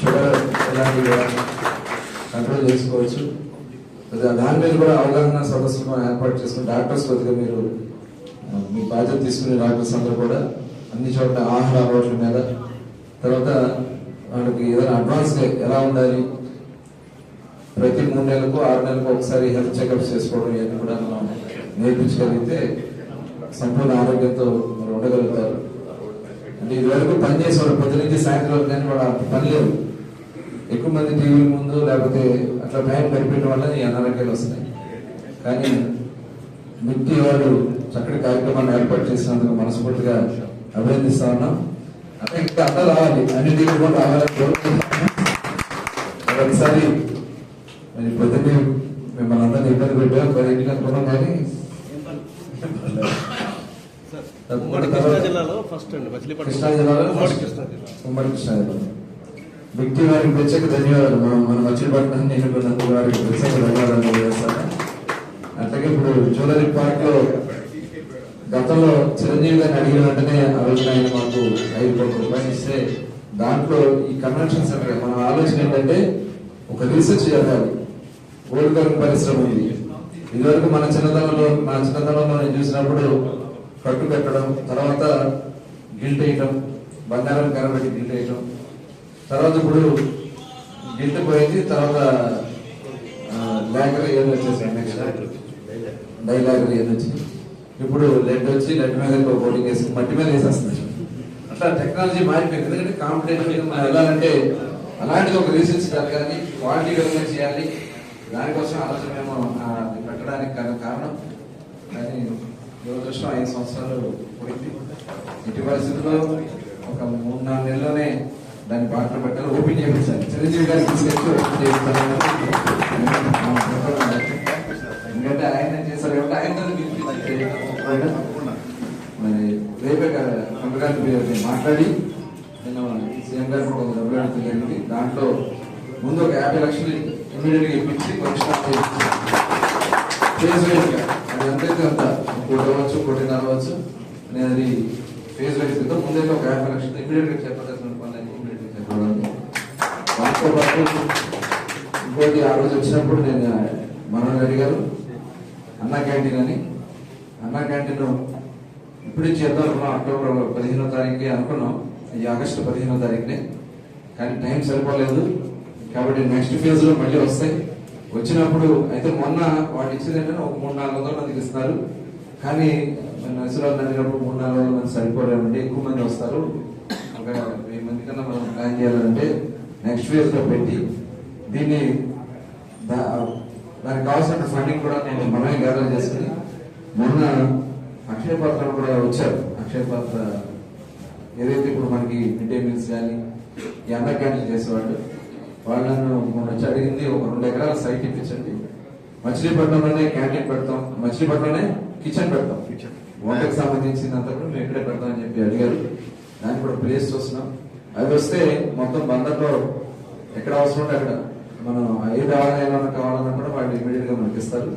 Sugar ఇలాంటివి control చేసుకోవచ్చు. దాని మీద కూడా అవగాహన సదస్సులు మనం ఏర్పాటు చేసుకుని డాక్టర్స్ కొద్దిగా మీరు మీ బాధ్యత తీసుకునే డాక్టర్స్ అందరూ కూడా అన్ని చోట్ల ఆహార అలవాట్ల మీద తర్వాత వాళ్ళకి ఏదైనా అడ్వాన్స్ ఎలా ఉండాలి ప్రతి మూడు నెలలకు ఆరు నెలలకు ఒకసారి హెల్త్ చెకప్స్ చేసుకోవడం ఇవన్నీ కూడా మనం నేర్పించగలిగితే సంపూర్ణ ఆరోగ్యంతో మీరు ఉండగలుగుతారు. అంటే ఇదివరకు పని చేసేవాడు పొద్దు నుంచి సాయంత్రం కానీ వాడు పని లేదు. ఎక్కువ మంది టీవీ ముందు లేకపోతే అట్లా టైం గడిపేయడం వల్ల ఈ అనారోగ్యాలు వస్తున్నాయి. కానీ మిట్టి వాళ్ళు చక్కటి కార్యక్రమాన్ని ఏర్పాటు చేసినందుకు మనస్ఫూర్తిగా అభినందిస్తా ఉన్నాం. అంటే ఇంకా అందరూ రావాలి. అన్ని టీవీ కూడా రావాలని కోరుకుంటున్నాను ఒకసారి మరి పొద్దున్నే మిమ్మల్ని అందరినీ ఇబ్బంది పెట్టాం. మరి ఇంటికి అనుకున్నాం కానీ కృష్ణా జిల్లాలో ఫస్ట్ అండి కృష్ణా జిల్లాలో ఉమ్మడి కృష్ణా జిల్లా. వ్యక్తి వారికి ప్రత్యేక ధన్యవాదాలు. మనం మన మచిలీపట్నాన్ని ఎన్నుకున్నందుకు వారికి ప్రత్యేక ధన్యవాదాలు తెలియజేస్తాను. అట్లాగే ఇప్పుడు జ్యువెలరీ పార్క్లో గతంలో చిరంజీవి గారిని అడిగిన వెంటనే ఆ రోజున ఆయన మాకు ఐదు కోట్ల రూపాయలు ఇస్తే దాంట్లో ఈ కన్వెన్షన్ సెంటర్ మన ఆలోచన ఏంటంటే ఒక రీసెర్చ్ జరగాలి ఓడికరం పరిశ్రమ ఉంది ఇదివరకు మన చిన్నతనంలో మన చిన్నతనంలో నేను చూసినప్పుడు కట్టు పెట్టడం తర్వాత గిల్ట్ వేయటం బంగారం కనబెట్టి గిల్ట్ వేయటం తర్వాత ఇప్పుడు గిట్ పోయింది తర్వాత లేకర్ ఏదో వచ్చేసాయి నెక్స్ట్ డైలాగర్ ఏదో వచ్చి. ఇప్పుడు లెడ్ వచ్చి లెడ్ మీద ఇంకో వేసి మట్టి మీద వేసేస్తుంది. అట్లా టెక్నాలజీ మారిపోయింది. ఎందుకంటే కాంపిటేటివ్ వెళ్ళాలంటే అలాంటిది ఒక రీసెర్చ్ జరగాలి క్వాలిటీ విధంగా చేయాలి. దానికోసం ఆలోచన మేము అది పెట్టడానికి గల కారణం. కానీ దురదృష్టం ఐదు సంవత్సరాలు పోయింది. ఇటు పరిస్థితుల్లో ఒక మూడు నాలుగు నెలలోనే దాన్ని పాటలు పెట్టాలి. ఓపెన్ చేయించాలి చిరంజీవి గారికి ఎందుకంటే ఆయన చేశారు కాబట్టి ఆయన మరి రేపే కంపెనీ మాట్లాడి నేను సీఎం గారు కూడా ఒక డబ్బులు అడగడం జరిగింది. దాంట్లో ముందు ఒక యాభై లక్షలు ఇమీడియట్గా ఇప్పించి ఫేజ్ వైజ్ అది ఎంతైతే అంత కోటి అవ్వచ్చు కోటి అవ్వచ్చు. నేను అది ఫేజ్ వైజ్ ముందైతే ఒక యాభై లక్షలు ఇమీడియట్గా చెప్పదలసిన పనులు ఇమీడియట్గా చెప్పడం దాంతో ఇంకోటి ఆ రోజు వచ్చినప్పుడు నేను మనోజ్ అడిగారు అన్నా క్యాంటీన్ అని అన్నా క్యాంటీన్ ఇప్పుడే చేద్దాం అనుకున్నాం అక్టోబర్ పదిహేనో తారీఖుకి అనుకున్నాం ఈ ఆగస్టు పదిహేనో తారీఖునే. కానీ టైం సరిపోలేదు. కాబట్టి నెక్స్ట్ ఫేజ్లో మళ్ళీ వస్తాయి. వచ్చినప్పుడు అయితే మొన్న వాటి ఇచ్చేది ఏంటంటే ఒక మూడు నాలుగు వందల మందికి ఇస్తున్నారు కానీ నర్సరాలు అడిగినప్పుడు మూడు నాలుగు వందల మంది సరిపోలేమండి. ఎక్కువ మంది వస్తారు. ఒక వెయ్యి మంది కన్నా మనం ప్లాన్ చేయాలంటే నెక్స్ట్ ఫేజ్లో పెట్టి దీన్ని దానికి కావాల్సిన ఫండింగ్ కూడా నేను మనమే గ్యాదర్ చేసుకుని మొన్న అక్షయ పాత్ర కూడా వచ్చారు. అక్షయ పాత్ర ఏదైతే ఇప్పుడు మనకి మిడ్ డే మీల్స్ కానీ ఈ అన్న క్యాంటీన్ చేసేవాళ్ళు వాళ్ళను మొన్న వచ్చి అడిగింది ఒక రెండు ఎకరాల సైట్ ఇప్పించండి. మచిలీపట్నంలోనే క్యాంటీన్ పెడతాం మచిలీపట్నంలోనే కిచెన్ పెడతాం. వంటకు సంబంధించినంత కూడా మేము ఇక్కడే పెడతాం అని చెప్పి అడిగారు. దానికి కూడా ప్లేస్ చూస్తున్నాం. అవి వస్తే మొత్తం బందర్లో ఎక్కడ అవసరం ఉంటే అక్కడ మనం ఐదు ఏమైనా కావాలన్నా కూడా వాళ్ళు ఇమీడియట్గా మనకి ఇస్తారు.